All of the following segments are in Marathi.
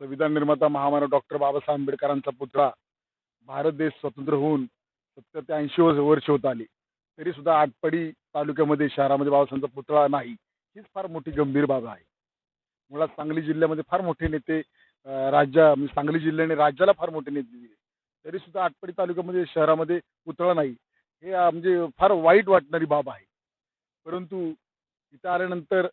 संविधान निर्माता महामानव डॉक्टर बाबासाहेब आंबेडकरांचा पुतळा भारत देश स्वतंत्र होऊन सत्तर ते ऐंशी वर्ष होत आली. तरी सुद्धा आटपाडी तालुक्यामध्ये शहरामध्ये बाबासाहेबांचा पुतळा नाही हीच फार मोठी गंभीर बाब आहे. मुळात सांगली जिल्ह्यामध्ये फार मोठे नेते राज्या म्हणजे सांगली जिल्ह्याने राज्याला फार मोठे नेते दिले. तरी सुद्धा आटपाडी तालुक्यामध्ये शहरामध्ये पुतळा नाही हे म्हणजे फार वाईट वाटणारी बाब आहे. परंतु इथं आल्यानंतर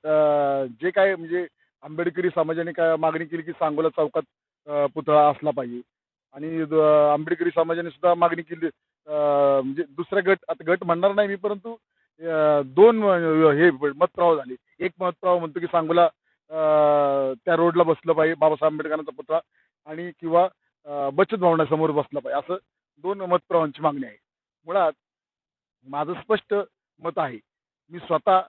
जे काय म्हणजे आंबेडकरी समाजाने काय मागणी केली की सांगोला चौकात अ, पुतळा असला पाहिजे. आणि द- आंबेडकरी समाजाने सुद्धा मागणी केली अ, म्हणजे दुसरा गट आता गट म्हणणार नाही मी परंतु अ, दोन अ, हे मतप्रवाह झाले. एक मतप्रवाह म्हणतो की सांगोला अ, त्या रोडला बसलं पाहिजे बाबासाहेब आंबेडकरांचा पुतळा आणि किंवा अ, बचत भवनासमोर बसला पाहिजे. असं दोन मतप्रवाहांची मागणी आहे. मुळात माझं स्पष्ट मत आहे मी स्वतः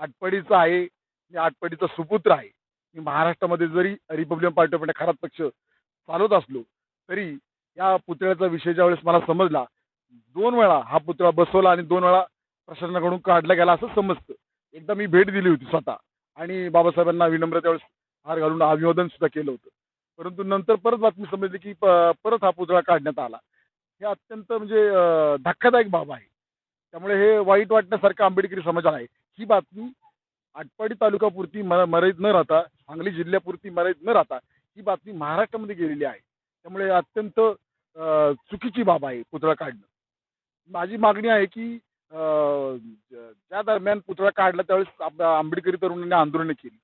आटपाडीचा आहे मी आटपाडीचा सुपुत्र आहे. मी महाराष्ट्रामध्ये जरी रिपब्लिकन पार्टी ऑफ इंडिया खराब पक्ष चालवत असलो तरी या पुतळ्याचा विषय ज्यावेळेस मला समजला दोन वेळा हा पुतळा बसवला आणि दोन वेळा प्रशासनाकडून काढला गेला असं समजतं. एकदा मी भेट दिली होती स्वतः आणि बाबासाहेबांना विनम्र त्यावेळेस हार घालून अभिवादन सुद्धा केलं होतं. परंतु नंतर परत बातमी समजली की परत हा पुतळा काढण्यात आला. हे अत्यंत म्हणजे धक्कादायक बाब आहे. त्यामुळे हे वाईट वाटण्यासारखं आंबेडकरी समाजाला आहे. ही बातमी आटपाडी तालुक्यापुरती म मर्यादित न राहता सांगली जिल्ह्यापुरती मर्यादित न राहता ही बातमी महाराष्ट्रामध्ये गेलेली आहे. त्यामुळे अत्यंत अं, चुकीची बाब आहे पुतळा काढणं. माझी मागणी आहे की अं, ज्या दरम्यान पुतळा काढला त्यावेळेस आंबेडकरी तरुणांनी आंदोलनं केली.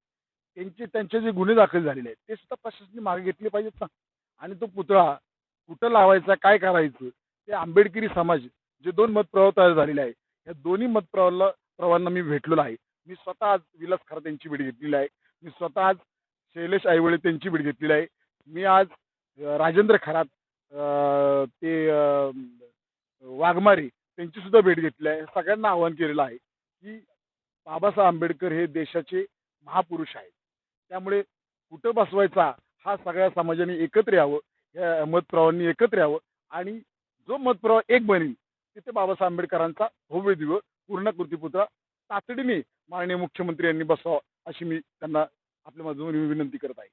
त्यांचे त्यांचे जे गुन्हे दाखल झालेले आहेत ते सुद्धा प्रशासनाने मागे घेतले पाहिजेत ना. आणि तो पुतळा कुठं लावायचा काय करायचं ते आंबेडकरी समाज जे दोन मतप्रवाह तयार झालेले आहे या दोन्ही मतप्रवाहाला प्रवाहांना मी भेटलेलो आहे. मी स्वतः आज विलास खरा त्यांची भेट घेतलेली आहे. मी स्वतः आज शैलेश आईवळे त्यांची भेट घेतलेली आहे. मी आज राजेंद्र खरात ते वाघमारी वाघमारे त्यांची सुद्धा भेट घेतली आहे. सगळ्यांना आवाहन केलेलं आहे की बाबासाहेब आंबेडकर हे देशाचे महापुरुष आहेत. त्यामुळे कुठं बसवायचा हा सगळ्या समाजाने एकत्र यावं या मतप्रवाहांनी एकत्र यावं आणि जो मतप्रवाह एक बनेल तिथे बाबासाहेब आंबेडकरांचा भव्य दिव पूर्ण कृतीपुत्र तातडीने माननीय मुख्यमंत्री यांनी बसवा अशी मी त्यांना आपल्या मधून विनंती करत आहे.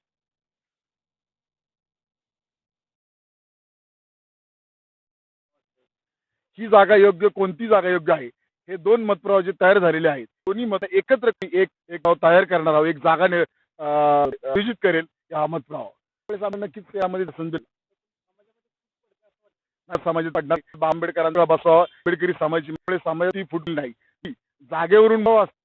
ही जागा योग्य कोणती जागा योग्य आहे? हे दोन मतप्रवाह जे तयार झालेले आहेत दोन्ही मत एकत्र एक एक गाव तयार करणार आहोत एक जागा नि- नियोजित करेल या मतप्रवाह. नक्कीच यामध्ये समाजात पडणार आंबेडकरांचा बसावा आंबेडकरी समाजाची समाजाची फुटली नाही जागेवरून भाव असते.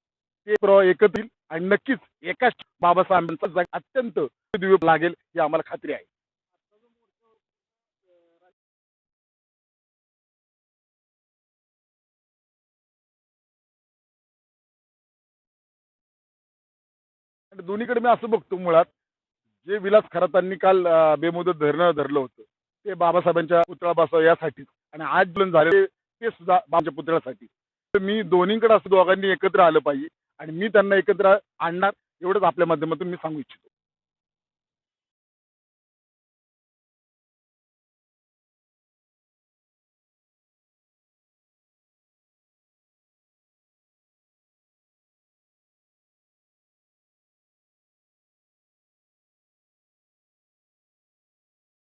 ते प्रवाह एकत्र येईल. आणि नक्कीच एकाच बाबासाहेबांचा जागा अत्यंत दिव्य लागेल ही आम्हाला खात्री आहे. आणि दोन्हीकडे मी असं बघतो मुळात जे विलास खरातांनी काल बेमुदत धरणं धरलं होतं ते बाबासाहेबांच्या पुतळा बसावा यासाठीच आणि आज झाले ते सुद्धा आमच्या पुतळ्यासाठी. तर मी दोन्हीकडे असं दोघांनी एकत्र आलं पाहिजे. आणि मी त्यांना एकत्र आणणार एवढंच आपल्या माध्यमातून मी सांगू इच्छितो.